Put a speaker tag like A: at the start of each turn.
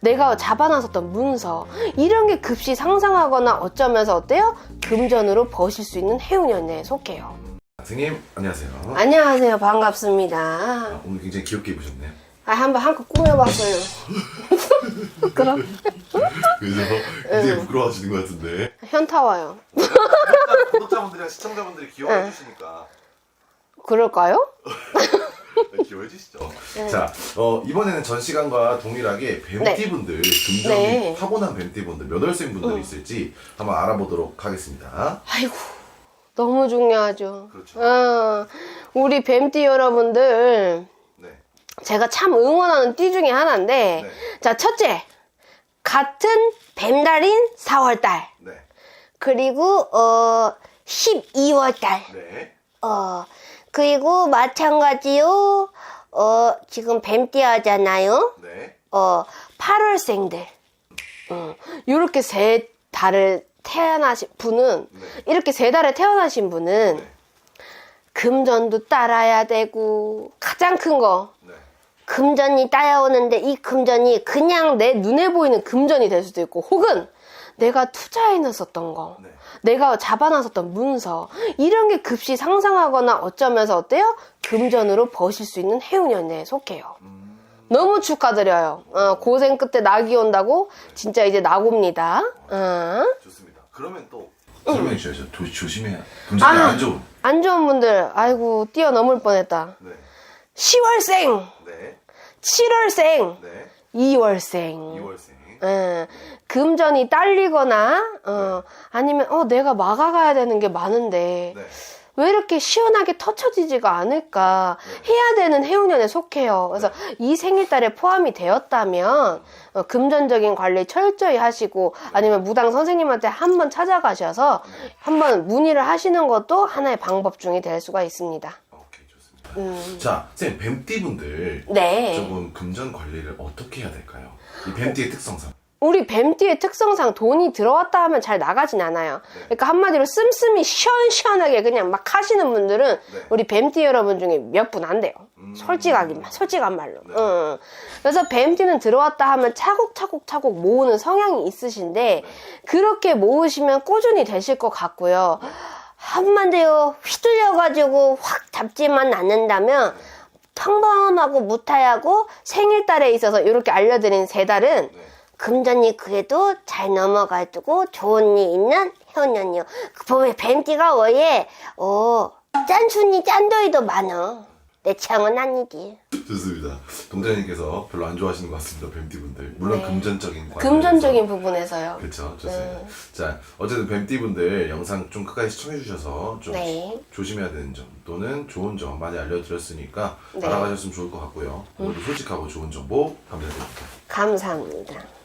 A: 내가 잡아놨었던 문서 이런 게 급시 상상하거나 어쩌면서 어때요? 금전으로 버실 수 있는 해운연애에 속해요.
B: 선생님 안녕하세요.
A: 안녕하세요. 반갑습니다.
B: 아, 오늘 굉장히 귀엽게 입으셨네요.
A: 아, 한번 한껏 꾸며봤어요. 그럼
B: 그래서 굉장히 부끄러워하시는 것 같은데.
A: 현타 와요.
B: 구독자분들이랑 시청자분들이 귀여워해 주시니까
A: 그럴까요?
B: 귀여워해 주시죠. 자, 어, 이번에는 전 시간과 동일하게
A: 네.
B: 뱀띠분들 금전이
A: 네.
B: 타고난 뱀띠분들 몇 월생 분들이 있을지 한번 알아보도록 하겠습니다.
A: 아이고 너무 중요하죠.
B: 그렇죠.
A: 어, 우리 뱀띠 여러분들
B: 네.
A: 제가 참 응원하는 띠 중에 하나인데
B: 네.
A: 자 첫째 같은 뱀달인 4월달
B: 네.
A: 그리고 어 12월달
B: 네.
A: 어 그리고 마찬가지요 어 지금 뱀띠 하잖아요
B: 네.
A: 어 8월생들 어, 이렇게 세 달을 태어나신 분은
B: 네.
A: 이렇게 세 달에 태어나신 분은
B: 네.
A: 금전도 따라야 되고 가장 큰거
B: 네.
A: 금전이 따라오는데 이 금전이 그냥 내 눈에 보이는 금전이 될 수도 있고 혹은 내가 투자해 놨었던 거
B: 네.
A: 내가 잡아놨었던 문서 이런 게 급시 상상하거나 어쩌면서 어때요? 금전으로 버실 수 있는 해운연애에 속해요.
B: 음,
A: 너무 축하드려요. 어, 고생 끝에 낙이 온다고 진짜 이제 낙옵니다. 어.
B: 좋습니다. 그러면 또 설명해 주셔야죠. 조, 조심해야. 금전이
A: 아.
B: 안 좋은.
A: 안 좋은 분들 아이고 뛰어넘을 뻔했다.
B: 네.
A: 10월생,
B: 네.
A: 7월생,
B: 네.
A: 2월생.
B: 2월생.
A: 예, 금전이 딸리거나 어, 아니면 어 내가 막아가야 되는 게 많은데
B: 네.
A: 왜 이렇게 시원하게 터쳐지지가 않을까 해야 되는 해운년에 속해요. 그래서 이 생일달에 포함이 되었다면 어, 금전적인 관리 철저히 하시고 아니면 무당 선생님한테 한번 찾아가셔서 한번 문의를 하시는 것도 하나의 방법 중에 될 수가 있습니다.
B: 오케이 좋습니다.
A: 음.
B: 자, 선생님 뱀띠분들
A: 네.
B: 조금 금전 관리를 어떻게 해야 될까요? 이 뱀띠의 특성상.
A: 우리 뱀띠의 특성상 돈이 들어왔다 하면 잘 나가진 않아요. 그러니까 한마디로 씀씀이 시원시원하게 그냥 막 하시는 분들은
B: 네.
A: 우리 뱀띠 여러분 중에 몇 분 안 돼요.
B: 음.
A: 솔직하게, 솔직한 말로.
B: 네.
A: 응. 그래서 뱀띠는 들어왔다 하면 차곡차곡차곡 모으는 성향이 있으신데 그렇게 모으시면 꾸준히 되실 것 같고요. 한마디로 휘둘려가지고 확 잡지만 않는다면 평범하고 무탈하고 생일달에 있어서 이렇게 알려드린 세 달은
B: 네.
A: 금전이 그래도 잘 넘어가지고 좋은 일 있는 해운년이요. 그 보면 뱀띠가 원래 어 짠순이 짠돌이도 많어. 내 취향은 아니지.
B: 좋습니다. 동자님께서 별로 안 좋아하시는 것 같습니다. 뱀띠분들. 물론
A: 네.
B: 금전적인.
A: 금전적인 부분에서요.
B: 그렇죠. 좋습니다.
A: 네.
B: 자, 어쨌든 뱀띠분들 영상 좀 끝까지 시청해 주셔서 좀
A: 네.
B: 조심해야 되는 점 또는 좋은 점 많이 알려드렸으니까
A: 네. 음.
B: 알아가셨으면 좋을 것 같고요. 오늘도 솔직하고 좋은 정보 감사드립니다.
A: 감사합니다.